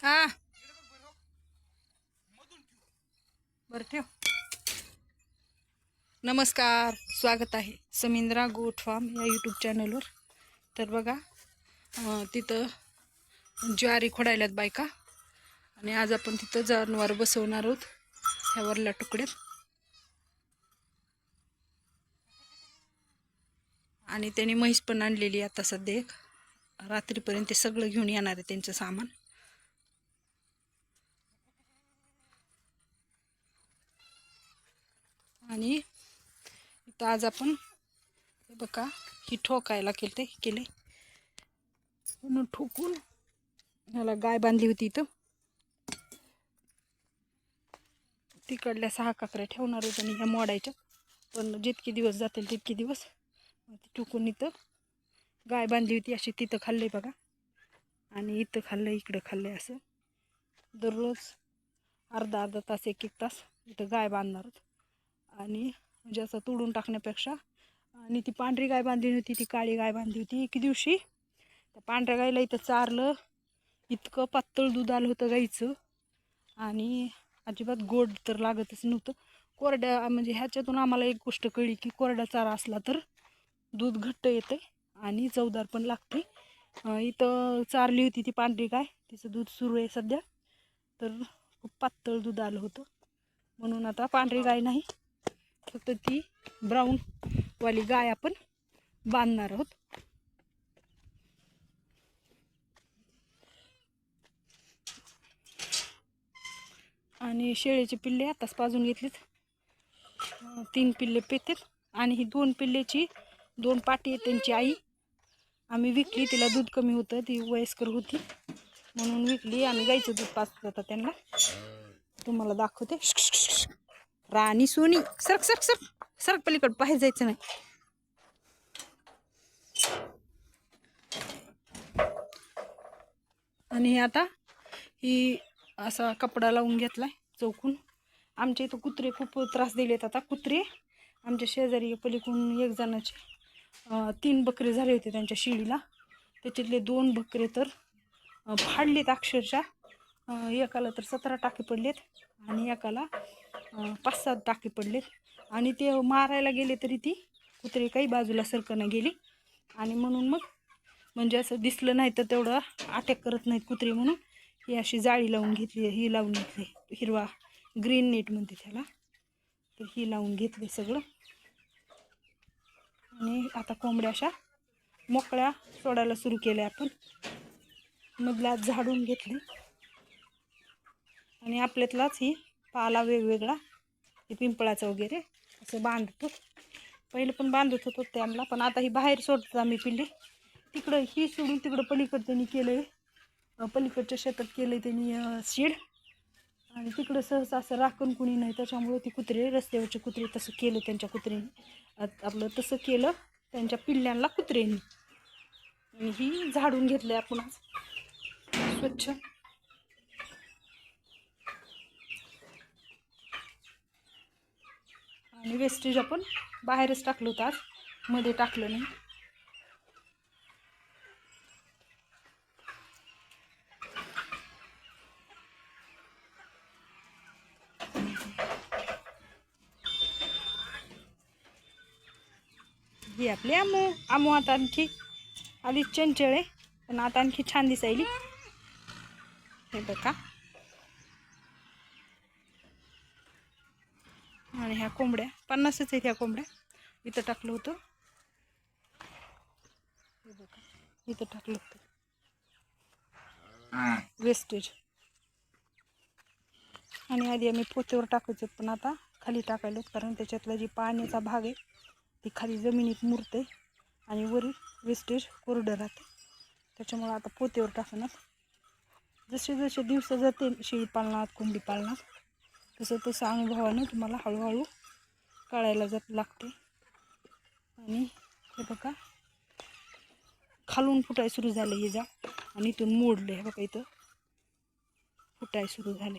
हा. बर ठेव. नमस्कार स्वागत आहे समिंद्रा गोट फार्म या यूट्यूब चॅनलवर तर बघा तिथं ज्वारी खोडायल्यात बायका. आणि आज आपण तिथं जनावर बसवणार आहोत ह्या वरल्या तुकड्यात आणि त्यांनी म्हैस पण आणलेली आता सध्या एक. रात्रीपर्यंत ते सगळं घेऊन येणार आहे त्यांचं सामान. आणि इथं आज आपण हे बघा ही ठोकायला केलं ते केले. पूर्ण ठोकून ह्याला गाय बांधली होती इथं. तिकडल्या सहा काकऱ्या ठेवणार होत्या आणि ह्या मोडायच्या. पण जितके दिवस जातील तितके दिवस मग ती इथं गाय बांधली होती अशी तिथं खाल्ले बघा. आणि इथं खाल्लं इकडं खाल्लं असं. दररोज अर्धा अर्धा तास एक एक तास इथं गाय बांधणार होतं आणि म्हणजे असं तोडून टाकण्यापेक्षा. आणि ती पांढरी गाय बांधली होती ती काळी गाय बांधली होती एक दिवशी. त्या पांढऱ्या गायला इथं चारलं. इतकं पातळ दूध आलं होतं गाईचं. आणि अजिबात गोड तर लागतच नव्हतं. कोरड्या म्हणजे ह्याच्यातून आम्हाला एक गोष्ट कळली की कोरडा चारा असला तर दूध घट्ट येते आणि चवदार पण लागते इथं चारली होती ती पांढरी गाय. तिचं दूध सुरू आहे सध्या. तर खूप पातळ दूध आलं होतं. म्हणून आता पांढरी गाय नाही. फक्त ती ब्राऊन वाली गाय आपण बांधणार आहोत. आणि शेळीचे पिल्ले आताच पाजून घेतलीत. तीन पिल्ले पेतेत आणि ही दोन पिल्लेची दोन पाटी आहेत त्यांची आई. आम्ही विकली तिला दूध कमी होतं ती वयस्कर होती. म्हणून विकली आम्ही गाईचं दूध पाजत होता त्यांना. तुम्हाला दाखवते. राणी सोनी. सरक सरक सरक. सरक पलीकडे बाहेर जायचं नाही. आणि आता ही असा कपडा लावून घेतलाय चौकून. आमच्या इथं कुत्रे खूप त्रास दिलेत आता. कुत्रे आमच्या शेजारी पलीकडून एक जणाचे तीन बकरे झाले होते त्यांच्या शिडीला. त्याच्यातले दोन बकरे तर फाडलेत अक्षरशः. एकाला तर सतरा टाके पडलेत आणि एकाला पाच सात टाके पडलेत. आणि ते मारायला गेले तरी ती कुत्रे काही बाजूला सरकणं गेली. आणि म्हणून मग म्हणजे असं दिसलं नाही तर तेवढं अटॅक करत नाहीत कुत्रे म्हणून. ही अशी जाळी लावून घेतली ही लावून घेतली. हिरवा ग्रीन नेट म्हणते त्याला. तर ही लावून घेतली सगळं. आणि आता कोंबड्या अशा मोकळ्या सोडायला सुरू केल्या आपण. मधला झाडून घेतली. आणि आपल्यातलाच ही पाला वेगवेगळा हे पिंपळाचा वगैरे असं बांधतो. पहिलं पण बांधत होतो त्यांना पण आता ही बाहेर सोडतो आम्ही पिल्ली तिकडं ही सोडून तिकडं पलीकडं त्यांनी केलं आहे पलीकडच्या शेतात केलं आहे त्यांनी शीड आणि तिकडं सहसा असं राखण कुणी नाही त्याच्यामुळं ती कुत्रे रस्त्यावरचे कुत्रे तसं केलं त्यांच्या कुत्र्याने. आपलं तसं केलं त्यांच्या पिल्ल्यांना कुत्र्यांनी. आणि ही झाडून घेतलं आपण आपणच स्वच्छ. आणि वेस्टेज आपण बाहेरच टाकलं होतं आज. मध्ये टाकलं नाही. ही आपली आमू आमू आता आणखी आधी चंचळ आहे पण आता आणखी छान दिसायली. हे बघा. आणि ह्या कोंबड्या पन्नासच आहेत ह्या कोंबड्या. इथं टाकलं होतं. इथं टाकलं होतं. वेस्टेज आणि आधी आम्ही पोत्यावर टाकायचो पण आता खाली टाकायलो कारण त्याच्यातला जी पाण्याचा भाग आहे ती खाली जमिनीत मुरते आणि वरील वेस्टेज कोरडं राहते. त्याच्यामुळं आता पोत्यावर टाकणार. जसे जसे दिवस जातील शेळी पालनात कोंबडी पालनात तसं तसं अनुभवानं तुम्हाला हळूहळू कळायला जात लागते. आणि हे बघा खालून फुटाय सुरू झाले हे जा आणि इथून मोडले हे बघा इथं. फुटाय सुरू झाले.